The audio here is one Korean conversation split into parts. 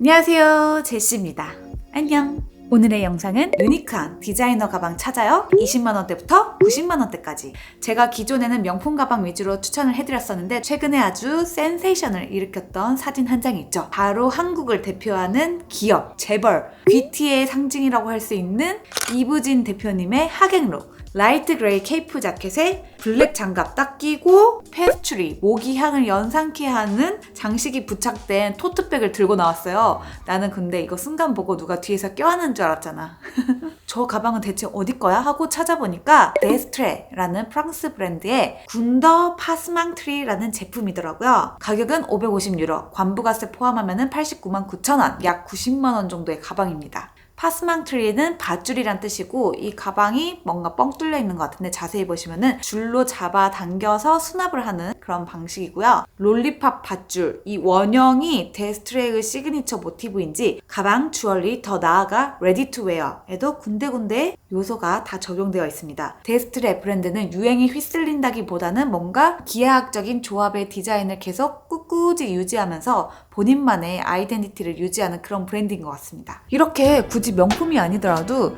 안녕하세요. 제시입니다. 안녕. 오늘의 영상은 유니크한 디자이너 가방 찾아요. 20만원대부터 90만원대까지. 제가 기존에는 명품 가방 위주로 추천을 해드렸었는데, 최근에 아주 센세이션을 일으켰던 사진 한 장이 있죠. 바로 한국을 대표하는 기업, 재벌, 귀티의 상징이라고 할 수 있는 이부진 대표님의 하객룩. 라이트 그레이 케이프 자켓에 블랙 장갑 딱 끼고 페스츄리 모기 향을 연상케 하는 장식이 부착된 토트백을 들고 나왔어요. 나는 근데 이거 순간 보고 누가 뒤에서 껴안은 줄 알았잖아. 저 가방은 대체 어디 거야? 하고 찾아보니까 데스트레라는 프랑스 브랜드의 군더 파스망트리라는 제품이더라고요. 가격은 550유로, 관부가세 포함하면 89만 9천 원, 약 90만 원 정도의 가방입니다. 파스망트리는 밧줄이란 뜻이고 이 가방이 뭔가 뻥 뚫려 있는 것 같은데 자세히 보시면은 줄로 잡아 당겨서 수납을 하는 그런 방식이고요. 롤리팝 밧줄 이 원형이 데스트레의 시그니처 모티브인지 가방, 주얼리, 더 나아가 레디 투 웨어에도 군데군데 요소가 다 적용되어 있습니다. 데스트레 브랜드는 유행이 휘쓸린다기보다는 뭔가 기하학적인 조합의 디자인을 계속 꿋꿋이 유지하면서 본인만의 아이덴티티를 유지하는 그런 브랜드인 것 같습니다. 이렇게 굳이 명품이 아니더라도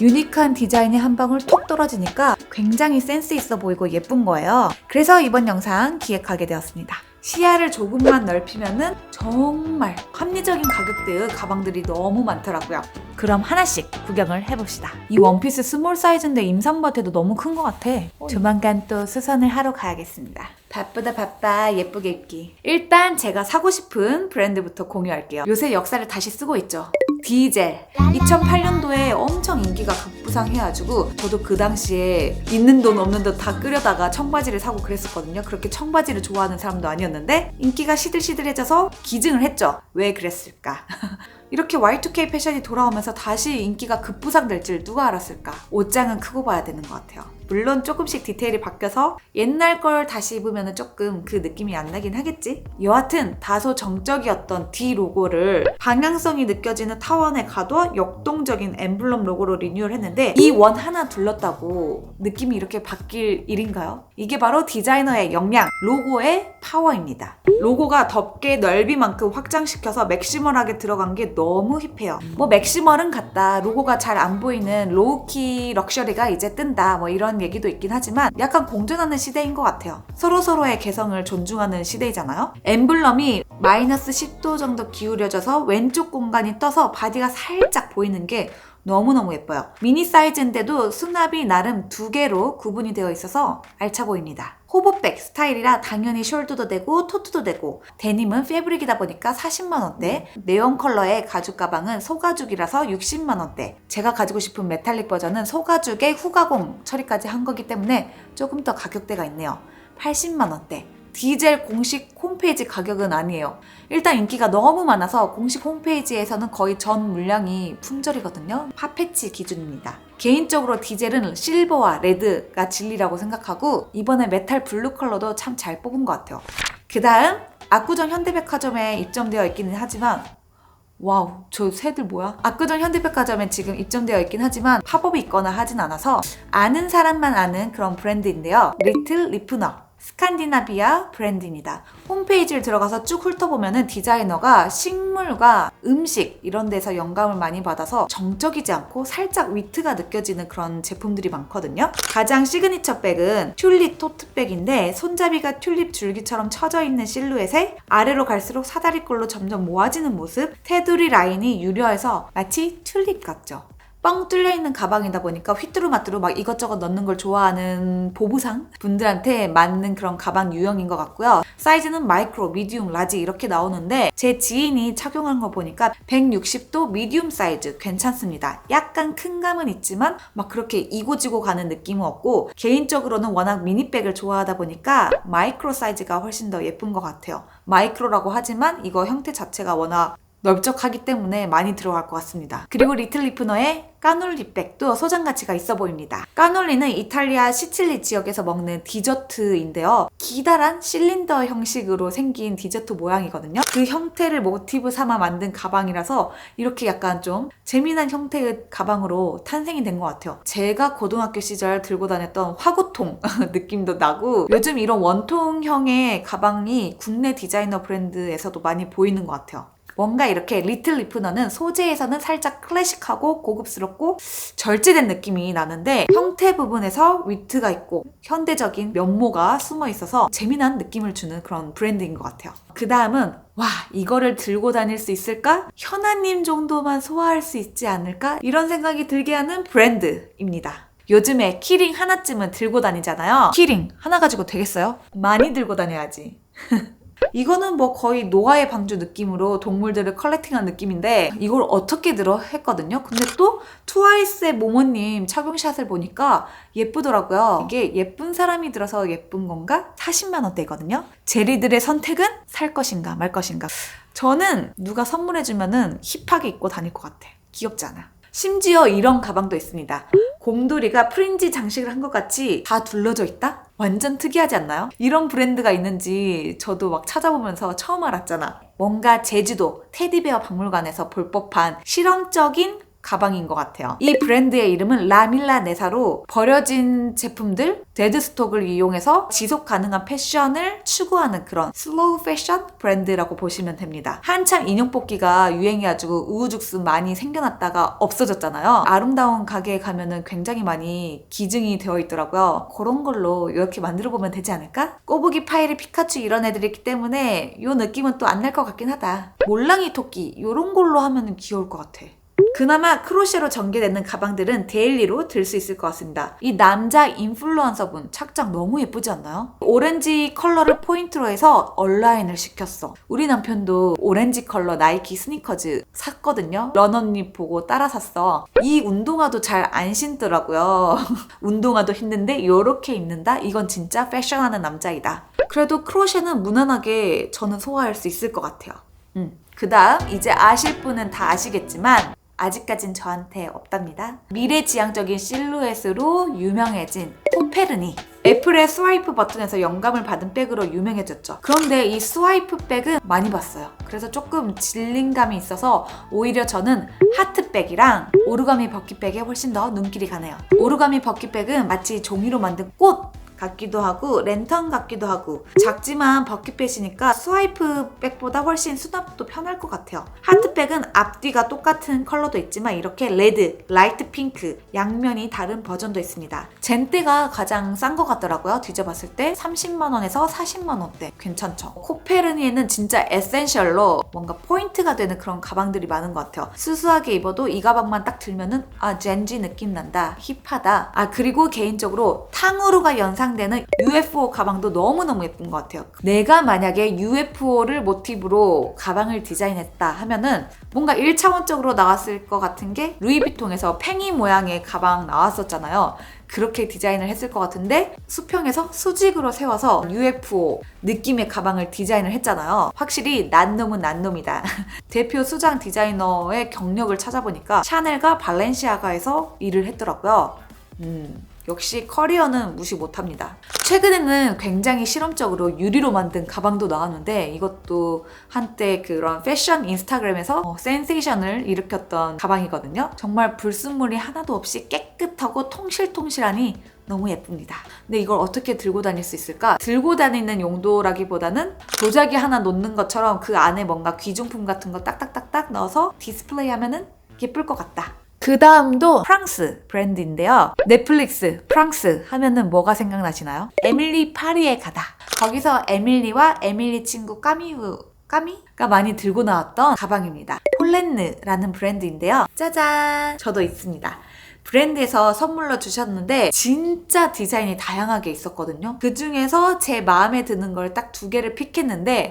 유니크한 디자인이 한 방울 톡 떨어지니까 굉장히 센스 있어 보이고 예쁜 거예요. 그래서 이번 영상 기획하게 되었습니다. 시야를 조금만 넓히면은 정말 합리적인 가격대의 가방들이 너무 많더라고요. 그럼 하나씩 구경을 해봅시다. 이 원피스 스몰 사이즈인데 임산부한테도 너무 큰 것 같아. 조만간 또 수선을 하러 가야겠습니다. 바쁘다 바빠 예쁘게 입기. 일단 제가 사고 싶은 브랜드부터 공유할게요. 요새 역사를 다시 쓰고 있죠. 디젤. 2008년도에 엄청 인기가 급부상해가지고 저도 그 당시에 있는 돈 없는 돈다 끓여다가 청바지를 사고 그랬었거든요. 그렇게 청바지를 좋아하는 사람도 아니었는데 인기가 시들시들해져서 기증을 했죠. 왜 그랬을까? 이렇게 Y2K 패션이 돌아오면서 다시 인기가 급부상될 줄 누가 알았을까? 옷장은 크고 봐야 되는 것 같아요 물론 조금씩 디테일이 바뀌어서 옛날 걸 다시 입으면 조금 그 느낌이 안 나긴 하겠지? 여하튼 다소 정적이었던 D 로고를 방향성이 느껴지는 타원에 가둬 역동적인 엠블럼 로고로 리뉴얼 했는데 이 원 하나 둘렀다고 느낌이 이렇게 바뀔 일인가요? 이게 바로 디자이너의 역량, 로고의 파워입니다. 로고가 덮개 넓이만큼 확장시켜서 맥시멀하게 들어간 게 너무 힙해요. 뭐 맥시멀은 같다. 로고가 잘 안 보이는 로우키 럭셔리가 이제 뜬다. 뭐 이런 얘기도 있긴 하지만 약간 공존하는 시대인 것 같아요. 서로 서로의 개성을 존중하는 시대이잖아요. 엠블럼이 마이너스 10도 정도 기울여져서 왼쪽 공간이 떠서 바디가 살짝 보이는 게 너무너무 예뻐요. 미니 사이즈인데도 수납이 나름 두 개로 구분이 되어 있어서 알차 보입니다. 호보백 스타일이라 당연히 숄더도 되고 토트도 되고 데님은 패브릭이다 보니까 40만원대. 네온 컬러의 가죽 가방은 소가죽이라서 60만원대. 제가 가지고 싶은 메탈릭 버전은 소가죽에 후가공 처리까지 한 거기 때문에 조금 더 가격대가 있네요. 80만원대 디젤 공식 홈페이지 가격은 아니에요. 일단 인기가 너무 많아서 공식 홈페이지에서는 거의 전 물량이 품절이거든요. 파페치 기준입니다. 개인적으로 디젤은 실버와 레드가 진리라고 생각하고 이번에 메탈 블루 컬러도 참 잘 뽑은 것 같아요. 그 다음 압구정 현대백화점에 입점되어 있기는 하지만 와우, 저 새들 뭐야? 압구정 현대백화점에 지금 입점되어 있긴 하지만 팝업이 있거나 하진 않아서 아는 사람만 아는 그런 브랜드인데요. 리틀 리프너. 스칸디나비아 브랜드입니다. 홈페이지를 들어가서 쭉 훑어보면은 디자이너가 식물과 음식 이런 데서 영감을 많이 받아서 정적이지 않고 살짝 위트가 느껴지는 그런 제품들이 많거든요. 가장 시그니처 백은 튤립 토트백인데 손잡이가 튤립 줄기처럼 쳐져 있는 실루엣에 아래로 갈수록 사다리꼴로 점점 모아지는 모습, 테두리 라인이 유려해서 마치 튤립 같죠. 뻥 뚫려 있는 가방이다 보니까 휘뚜루마뚜루 막 이것저것 넣는 걸 좋아하는 보부상 분들한테 맞는 그런 가방 유형인 것 같고요. 사이즈는 마이크로, 미디움, 라지 이렇게 나오는데 제 지인이 착용한 거 보니까 160도 미디움 사이즈 괜찮습니다. 약간 큰 감은 있지만 막 그렇게 이고지고 가는 느낌은 없고 개인적으로는 워낙 미니백을 좋아하다 보니까 마이크로 사이즈가 훨씬 더 예쁜 것 같아요. 마이크로라고 하지만 이거 형태 자체가 워낙 넓적하기 때문에 많이 들어갈 것 같습니다. 그리고 리틀 리프너의 까놀리 백도 소장 가치가 있어 보입니다. 까놀리는 이탈리아 시칠리 지역에서 먹는 디저트인데요. 기다란 실린더 형식으로 생긴 디저트 모양이거든요. 그 형태를 모티브 삼아 만든 가방이라서 이렇게 약간 좀 재미난 형태의 가방으로 탄생이 된 것 같아요. 제가 고등학교 시절 들고 다녔던 화구통 느낌도 나고 요즘 이런 원통형의 가방이 국내 디자이너 브랜드에서도 많이 보이는 것 같아요. 뭔가 이렇게 리틀 리프너는 소재에서는 살짝 클래식하고 고급스럽고 절제된 느낌이 나는데 형태 부분에서 위트가 있고 현대적인 면모가 숨어 있어서 재미난 느낌을 주는 그런 브랜드인 것 같아요. 그 다음은 와 이거를 들고 다닐 수 있을까? 현아님 정도만 소화할 수 있지 않을까? 이런 생각이 들게 하는 브랜드입니다. 요즘에 키링 하나쯤은 들고 다니잖아요. 키링 하나 가지고 되겠어요? 많이 들고 다녀야지. 이거는 뭐 거의 노아의 방주 느낌으로 동물들을 컬렉팅한 느낌인데 이걸 어떻게 들어 했거든요. 근데 또 트와이스의 모모님 착용샷을 보니까 예쁘더라고요. 이게 예쁜 사람이 들어서 예쁜 건가? 40만 원대거든요. 제리들의 선택은 살 것인가 말 것인가. 저는 누가 선물해주면은 힙하게 입고 다닐 것 같아. 귀엽지 않아. 심지어 이런 가방도 있습니다. 곰돌이가 프린지 장식을 한 것 같이 다 둘러져 있다? 완전 특이하지 않나요? 이런 브랜드가 있는지 저도 막 찾아보면서 처음 알았잖아. 뭔가 제주도 테디베어 박물관에서 볼 법한 실험적인 가방인 것 같아요. 이 브랜드의 이름은 라밀라 네사로 버려진 제품들, 데드스톡을 이용해서 지속 가능한 패션을 추구하는 그런 슬로우 패션 브랜드라고 보시면 됩니다. 한참 인형 뽑기가 유행해가지고 우후죽순 많이 생겨났다가 없어졌잖아요. 아름다운 가게에 가면은 굉장히 많이 기증이 되어 있더라고요. 그런 걸로 이렇게 만들어 보면 되지 않을까? 꼬부기 파이리 피카츄 이런 애들이 있기 때문에 이 느낌은 또 안 날 것 같긴 하다. 몰랑이 토끼 이런 걸로 하면 귀여울 것 같아. 그나마 크로셰로 전개되는 가방들은 데일리로 들 수 있을 것 같습니다. 이 남자 인플루언서분 착장 너무 예쁘지 않나요? 오렌지 컬러를 포인트로 해서 얼라인을 시켰어. 우리 남편도 오렌지 컬러 나이키 스니커즈 샀거든요. 런언니 보고 따라 샀어. 이 운동화도 잘 안 신더라고요. 운동화도 힘든데 이렇게 입는다? 이건 진짜 패션하는 남자이다. 그래도 크로셰는 무난하게 저는 소화할 수 있을 것 같아요. 음. 그 다음 이제 아실 분은 다 아시겠지만 아직까진 저한테 없답니다. 미래지향적인 실루엣으로 유명해진 코페르니. 애플의 스와이프 버튼에서 영감을 받은 백으로 유명해졌죠. 그런데 이 스와이프 백은 많이 봤어요. 그래서 조금 질린감이 있어서 오히려 저는 하트백이랑 오르가미 버킷백에 훨씬 더 눈길이 가네요. 오르가미 버킷백은 마치 종이로 만든 꽃 같기도 하고 랜턴 같기도 하고 작지만 버킷백이니까 스와이프 백보다 훨씬 수납도 편할 것 같아요. 하트백은 앞뒤가 똑같은 컬러도 있지만 이렇게 레드, 라이트 핑크 양면이 다른 버전도 있습니다. 젠때가 가장 싼 것 같더라고요. 뒤져봤을 때 30만 원에서 40만 원대 괜찮죠. 코페르니에는 진짜 에센셜로 뭔가 포인트가 되는 그런 가방들이 많은 것 같아요. 수수하게 입어도 이 가방만 딱 들면은 아 젠지 느낌 난다, 힙하다. 아 그리고 개인적으로 탕후루가 연상 되는 UFO 가방도 너무너무 예쁜 것 같아요. 내가 만약에 UFO를 모티브로 가방을 디자인했다 하면은 뭔가 1차원적으로 나왔을 것 같은 게 루이비통에서 팽이 모양의 가방 나왔었잖아요. 그렇게 디자인을 했을 것 같은데 수평에서 수직으로 세워서 UFO 느낌의 가방을 디자인을 했잖아요. 확실히 난 놈은 난 놈이다. 대표 수장 디자이너의 경력을 찾아보니까 샤넬과 발렌시아가에서 일을 했더라고요. 음, 역시 커리어는 무시 못합니다. 최근에는 굉장히 실험적으로 유리로 만든 가방도 나왔는데 이것도 한때 그런 패션 인스타그램에서 어, 센세이션을 일으켰던 가방이거든요. 정말 불순물이 하나도 없이 깨끗하고 통실통실하니 너무 예쁩니다. 근데 이걸 어떻게 들고 다닐 수 있을까? 들고 다니는 용도라기보다는 도자기 하나 놓는 것처럼 그 안에 뭔가 귀중품 같은 거 딱딱딱딱 넣어서 디스플레이 하면은 예쁠 것 같다. 그 다음도 프랑스 브랜드인데요. 넷플릭스 프랑스 하면은 뭐가 생각나시나요? 에밀리 파리에 가다. 거기서 에밀리와 에밀리 친구 까미우 까미가 많이 들고 나왔던 가방입니다. 폴렌느라는 브랜드인데요. 짜잔! 저도 있습니다. 브랜드에서 선물로 주셨는데 진짜 디자인이 다양하게 있었거든요. 그 중에서 제 마음에 드는 걸 딱 두 개를 픽했는데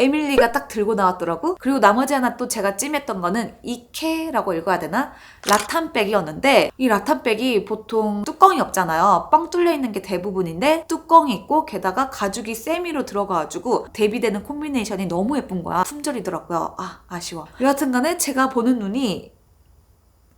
에밀리가 딱 들고 나왔더라고. 그리고 나머지 하나 또 제가 찜했던 거는 이케라고 읽어야 되나? 라탄백이었는데 이 라탄백이 보통 뚜껑이 없잖아요. 뻥 뚫려 있는 게 대부분인데 뚜껑이 있고 게다가 가죽이 세미로 들어가가지고 대비되는 콤비네이션이 너무 예쁜 거야. 품절이더라고요. 아 아쉬워. 여하튼간에 제가 보는 눈이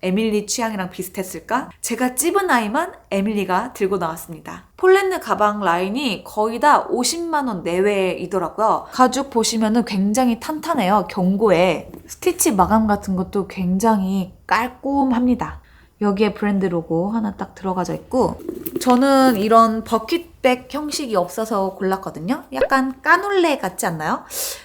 에밀리 취향이랑 비슷했을까? 제가 찝은 아이만 에밀리가 들고 나왔습니다. 폴렌느 가방 라인이 거의 다 50만원 내외이더라고요. 가죽 보시면은 굉장히 탄탄해요. 견고해. 스티치 마감 같은 것도 굉장히 깔끔합니다. 여기에 브랜드 로고 하나 딱 들어가져 있고 저는 이런 버킷백 형식이 없어서 골랐거든요. 약간 까놀레 같지 않나요?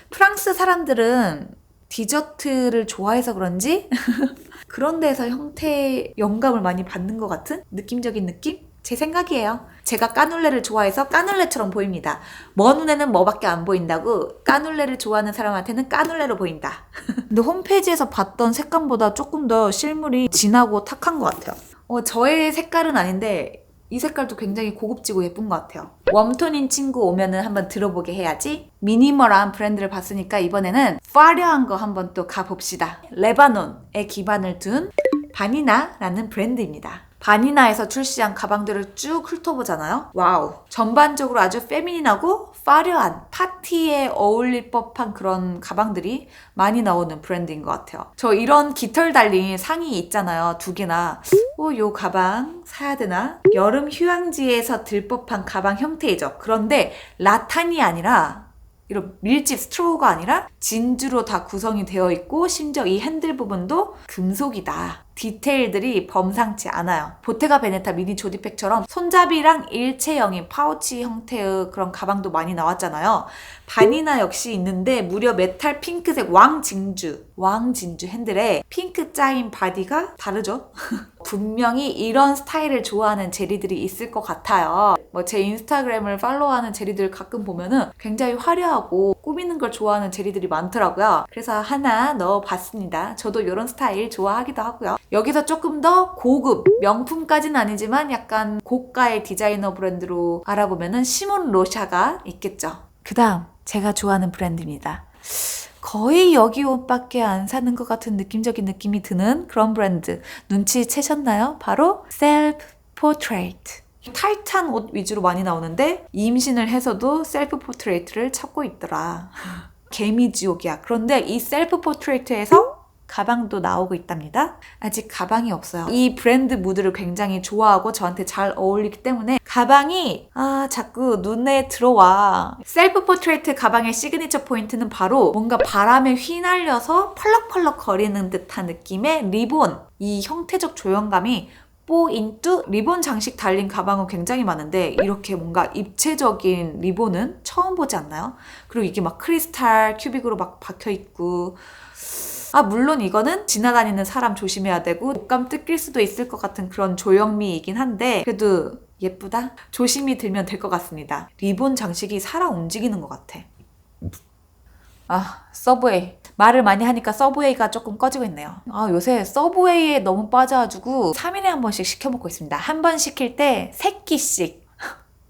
프랑스 사람들은 디저트를 좋아해서 그런지 그런 데서 형태의 영감을 많이 받는 것 같은 느낌적인 느낌? 제 생각이에요. 제가 까눌레를 좋아해서 까눌레처럼 보입니다. 먼 눈에는 뭐밖에 안 보인다고 까눌레를 좋아하는 사람한테는 까눌레로 보인다. 근데 홈페이지에서 봤던 색감보다 조금 더 실물이 진하고 탁한 것 같아요. 어, 저의 색깔은 아닌데 이 색깔도 굉장히 고급지고 예쁜 것 같아요. 웜톤인 친구 오면은 한번 들어보게 해야지. 미니멀한 브랜드를 봤으니까 이번에는 파려한 거 한번 또 가봅시다. 레바논에 기반을 둔 바니나라는 브랜드입니다. 바니나에서 출시한 가방들을 쭉 훑어보잖아요. 와우. 전반적으로 아주 페미닌하고 파려한 파티에 어울릴 법한 그런 가방들이 많이 나오는 브랜드인 것 같아요. 저 이런 깃털 달린 상의 있잖아요. 두 개나. 어, 요 가방 사야 되나? 여름 휴양지에서 들 법한 가방 형태이죠. 그런데 라탄이 아니라 이런 밀집 스트로우가 아니라 진주로 다 구성이 되어 있고 심지어 이 핸들 부분도 금속이다. 디테일들이 범상치 않아요. 보테가 베네타 미니 조디팩처럼 손잡이랑 일체형인 파우치 형태의 그런 가방도 많이 나왔잖아요. 바니나 역시 있는데 무려 메탈 핑크색 왕 진주, 왕 진주 핸들에 핑크 짜인 바디가 다르죠? 분명히 이런 스타일을 좋아하는 제리들이 있을 것 같아요. 뭐 제 인스타그램을 팔로우하는 제리들 가끔 보면은 굉장히 화려하고 꾸미는 걸 좋아하는 제리들이 많더라고요. 그래서 하나 넣어봤습니다. 저도 이런 스타일 좋아하기도 하고요. 여기서 조금 더 고급, 명품까지는 아니지만 약간 고가의 디자이너 브랜드로 알아보면은 시몬 로샤가 있겠죠. 그 다음 제가 좋아하는 브랜드입니다. 거의 여기 옷밖에 안 사는 것 같은 느낌적인 느낌이 드는 그런 브랜드. 눈치채셨나요? 바로 셀프 포트레이트 타이트한 옷 위주로 많이 나오는데 임신을 해서도 셀프 포트레이트를 찾고 있더라. 개미지옥이야. 그런데 이 셀프 포트레이트에서 가방도 나오고 있답니다. 아직 가방이 없어요. 이 브랜드 무드를 굉장히 좋아하고 저한테 잘 어울리기 때문에 가방이 아 자꾸 눈에 들어와. 셀프 포트레이트 가방의 시그니처 포인트는 바로 뭔가 바람에 휘날려서 펄럭펄럭 거리는 듯한 느낌의 리본. 이 형태적 조형감이 뽀인뚜 리본 장식 달린 가방은 굉장히 많은데 이렇게 뭔가 입체적인 리본은 처음 보지 않나요? 그리고 이게 막 크리스탈 큐빅으로 막 박혀 있고 아, 물론 이거는 지나다니는 사람 조심해야 되고 옷감 뜯길 수도 있을 것 같은 그런 조형미이긴 한데 그래도 예쁘다? 조심히 들면 될 것 같습니다. 리본 장식이 살아 움직이는 것 같아. 아, 서브웨이. 말을 많이 하니까 서브웨이가 조금 꺼지고 있네요. 아, 요새 서브웨이에 너무 빠져가지고 3일에 한 번씩 시켜 먹고 있습니다. 한 번 시킬 때 3끼씩.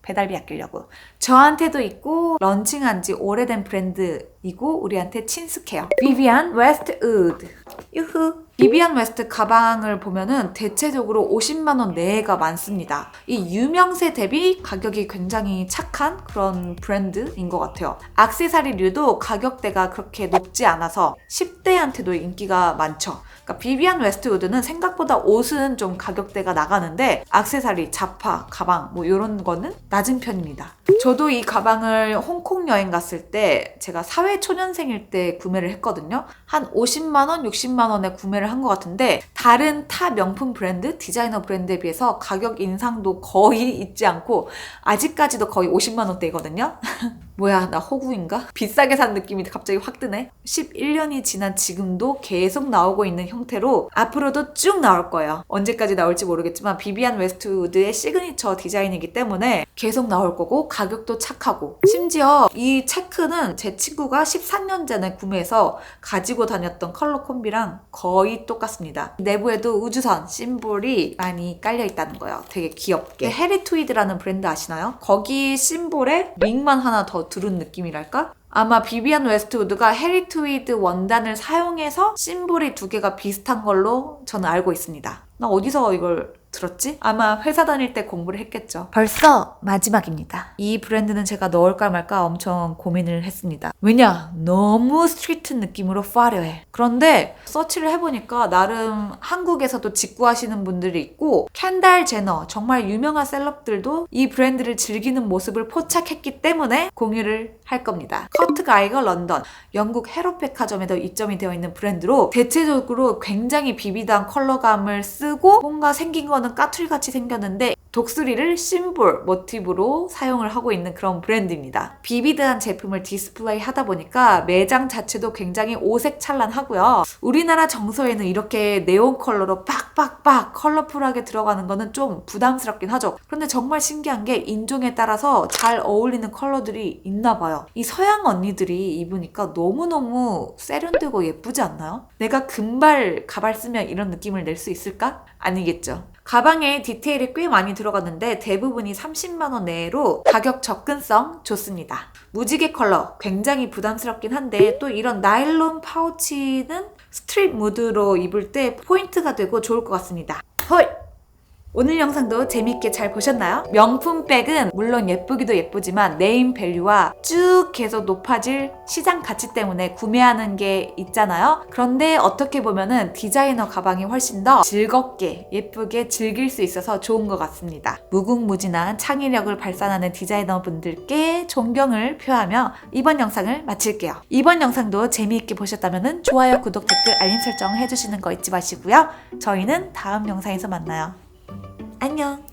배달비 아끼려고. 저한테도 있고 런칭한 지 오래된 브랜드이고 우리한테 친숙해요. 비비안 웨스트 우드. 유후. 비비안 웨스트 가방을 보면은 대체적으로 50만 원 내외가 많습니다. 이 유명세 대비 가격이 굉장히 착한 그런 브랜드인 것 같아요. 악세사리류도 가격대가 그렇게 높지 않아서 10대한테도 인기가 많죠. 그러니까 비비안 웨스트우드는 생각보다 옷은 좀 가격대가 나가는데 악세사리, 자파, 가방 뭐 이런 거는 낮은 편입니다. 저도 이 가방을 홍콩 여행 갔을 때 제가 사회 초년생일 때 구매를 했거든요. 한 50만 원, 60만 원에 구매를 한 것 같은데 다른 타 명품 브랜드, 디자이너 브랜드에 비해서 가격 인상도 거의 있지 않고 아직까지도 거의 50만 원대거든요. 뭐야, 나 호구인가? 비싸게 산 느낌이 갑자기 확 드네. 11년이 지난 지금도 계속 나오고 있는 형태로 앞으로도 쭉 나올 거예요. 언제까지 나올지 모르겠지만 비비안 웨스트우드의 시그니처 디자인이기 때문에 계속 나올 거고 가격도 착하고 심지어 이 체크는 제 친구가 13년 전에 구매해서 가지고 다녔던 컬러 콤비랑 거의 똑같습니다. 내부에도 우주선 심볼이 많이 깔려 있다는 거예요. 되게 귀엽게. 헤리트위드라는 브랜드 아시나요? 거기 심볼에 윙만 하나 더 두른 느낌이랄까? 아마 비비안 웨스트우드가 헤리트위드 원단을 사용해서 심볼이 두 개가 비슷한 걸로 저는 알고 있습니다. 나 어디서 이걸 들었지? 아마 회사 다닐 때 공부를 했겠죠. 벌써 마지막입니다. 이 브랜드는 제가 넣을까 말까 엄청 고민을 했습니다. 왜냐? 너무 스트리트 느낌으로 화려해. 그런데 서치를 해보니까 나름 한국에서도 직구하시는 분들이 있고 캔달 제너 정말 유명한 셀럽들도 이 브랜드를 즐기는 모습을 포착했기 때문에 공유를 할 겁니다. 커트 가이거 런던, 영국 헤로 백화점에도 입점이 되어 있는 브랜드로 대체적으로 굉장히 비비드한 컬러감을 쓰고 뭔가 생긴 거는 까투리같이 생겼는데 독수리를 심볼 모티브로 사용을 하고 있는 그런 브랜드입니다. 비비드한 제품을 디스플레이 하다 보니까 매장 자체도 굉장히 오색찬란하고요. 우리나라 정서에는 이렇게 네온 컬러로 빡빡빡 컬러풀하게 들어가는 거는 좀 부담스럽긴 하죠. 그런데 정말 신기한 게 인종에 따라서 잘 어울리는 컬러들이 있나 봐 요. 이 서양 언니들이 입으니까 너무너무 세련되고 예쁘지 않나요? 내가 금발 가발 쓰면 이런 느낌을 낼 수 있을까? 아니겠죠. 가방에 디테일이 꽤 많이 들어갔는데 대부분이 30만원 내로 가격 접근성 좋습니다. 무지개 컬러 굉장히 부담스럽긴 한데 또 이런 나일론 파우치는 스트릿 무드로 입을 때 포인트가 되고 좋을 것 같습니다. 헐! 오늘 영상도 재밌게 잘 보셨나요? 명품 백은 물론 예쁘기도 예쁘지만 네임 밸류와 쭉 계속 높아질 시장 가치 때문에 구매하는 게 있잖아요. 그런데 어떻게 보면은 디자이너 가방이 훨씬 더 즐겁게 예쁘게 즐길 수 있어서 좋은 것 같습니다. 무궁무진한 창의력을 발산하는 디자이너 분들께 존경을 표하며 이번 영상을 마칠게요. 이번 영상도 재미있게 보셨다면 좋아요, 구독, 댓글, 알림 설정 해주시는 거 잊지 마시고요. 저희는 다음 영상에서 만나요. 안녕.